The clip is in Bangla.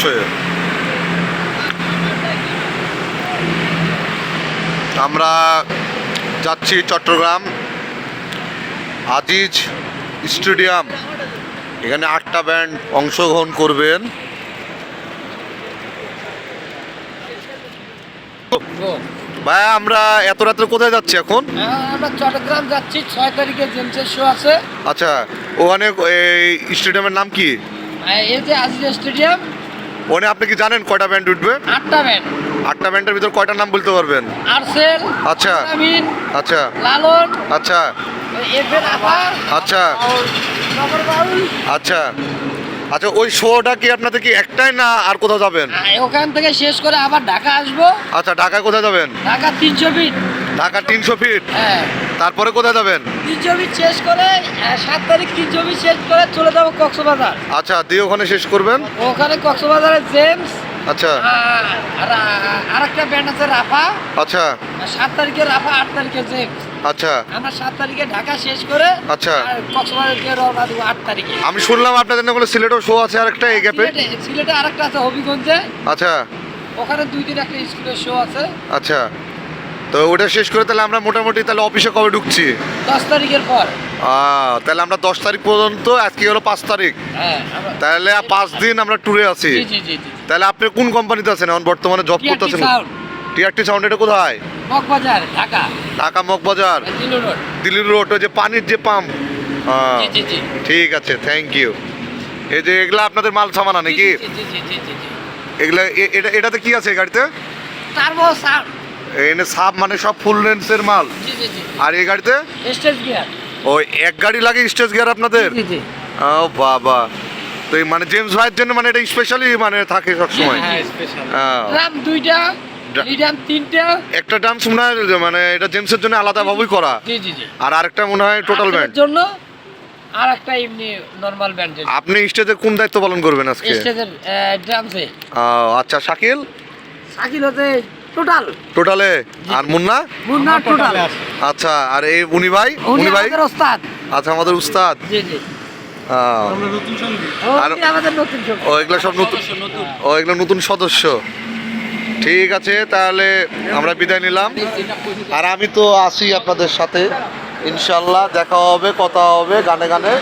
শোয়ে আমরা যাচ্ছি চট্টগ্রাম আজিজ স্টেডিয়াম। এখানে আটটা ব্যান্ড অংশগ্রহণ করবেন। ভাই আমরা এত রাত্রে কোথায় যাচ্ছি এখন? আমরা চট্টগ্রাম যাচ্ছি ছয় তারিখে জেমসের শো আছে। আচ্ছা ওখানে এই স্টেডিয়ামের নাম কি? এই যে আজিজ স্টেডিয়াম। ওখানে আপনি কি জানেন কয়টা ব্যান্ড উঠবে? আটটা ব্যান্ড। আটটা ব্যান্ডের ভিতর কয়টা নাম বলতে পারবেন? আরসেল আচ্ছা। আমিন আচ্ছা। লালন আচ্ছা। আচ্ছা। আচ্ছা। আচ্ছা ওই শোটা কি আপনাদের কি একটাই না আর কোথাও যাবেন? আর ওখান থেকে শেষ করে আবার ঢাকা আসব। আচ্ছা ঢাকায় কোথায় যাবেন? ঢাকা তিনশো ফিট। ঢাকা তিনশো ফিট? হ্যাঁ। তারপরে কোথায় যাবেন? তিনশো ফিট শেষ করে সাত তারিখ তিনশো ফিট শেষ করে চলে যাব কক্সবাজার। আচ্ছা দিয়ে ওখানে শেষ করবেন? ওখানে কক্সবাজারে জেমস আচ্ছা। আর আর- আরেকটা ব্যান্ড আছে রাফা। আচ্ছা। সাত তারিখে রাফা আট তারিখে জেমস আচ্ছা। আমরা সাত তারিখে ঢাকা শেষ করে আচ্ছা। কক্সবাজারকে রওনা দেবো আট তারিখে। আমি শুনলাম আপনাদের নাকি সিলেটও শো আছে আরেকটা এই গ্যাপে সিলেটে আরেকটা আছে হবিগঞ্জে। আচ্ছা। ওখানে দুই দিন একটা স্কুলের শো আছে। আচ্ছা। তো ওটা শেষ করে তাহলে আমরা মোটামুটি তাহলে অফিসে কবে ঢুকছি? দশ তারিখের পর। তাহলে আমরা দশ তারিখ পর্যন্ত আজকে হলো পাঁচ তারিখ। হ্যাঁ তাহলে পাঁচ দিন আমরা ট্যুরে আছি। তাহলে আপনি কোন কোম্পানিতে আছেন এখন? বর্তমানে জব করতেছেন? টিআরটি সাউন্ড এটা কোথায়? মগবাজার ঢাকা। ঢাকা মগবাজার। দিল্লি রোড। ওই যে পানির যে পাম্প। জি ঠিক আছে থ্যাংক ইউ এই যে এগুলা আপনাদের মাল সামানা নাকি? এগুলা এটা এটাতে কি আছে গাড়িতে? টার্বো সাউন্ড এনে সাব মানে সব ফুল লেন্সের মাল। জি জি জি। আর এই গাড়িতে? Stage gear. ওই এক গাড়ি লাগে স্টেজ গিয়ার আপনাদের? জি জি ও বাবা। তো মানে জেমস ভাইয়ের জন্য মানে এটা স্পেশালি মানে থাকে সবসময়। হ্যাঁ, স্পেশাল হ্যাঁ। দুইটা ড্রা- লিডাম তিনটা। একটা ডান্স মনে হয় মানে এটা জেমসের জন্য আলাদাভাবেই করা। জি জি জি আর আরেকটা মনে হয় টোটাল ব্যান্ড জন্য আর একটা এমনি নরমাল ব্যান্ড আপনি স্টেজে কোন দায়িত্ব পালন করবেন আজকে? স্টেজের ড্রামসে। আচ্ছা শাকিল? সাকিল হতে টোটাল টোটালে আর মুন্না? মুন্না টোটাল আচ্ছা আর এই উনি ভাই? উনি ভাই? আমাদের ওস্তাদ। আচ্ছা আমাদের উস্তাদ জি জি। আমরা নতুন সঙ্গী আর- আমাদের নতুন সঙ্গী। ও এগুলো সব নতুন। ও এগুলো নতুন সদস্য। ঠিক আছে, তাহলে আমরা বিদায় নিলাম। আর আমি তো আসি আপনাদের সাথে। ইনশাল্লাহ দেখা হবে, কথা হবে, গানে গানে।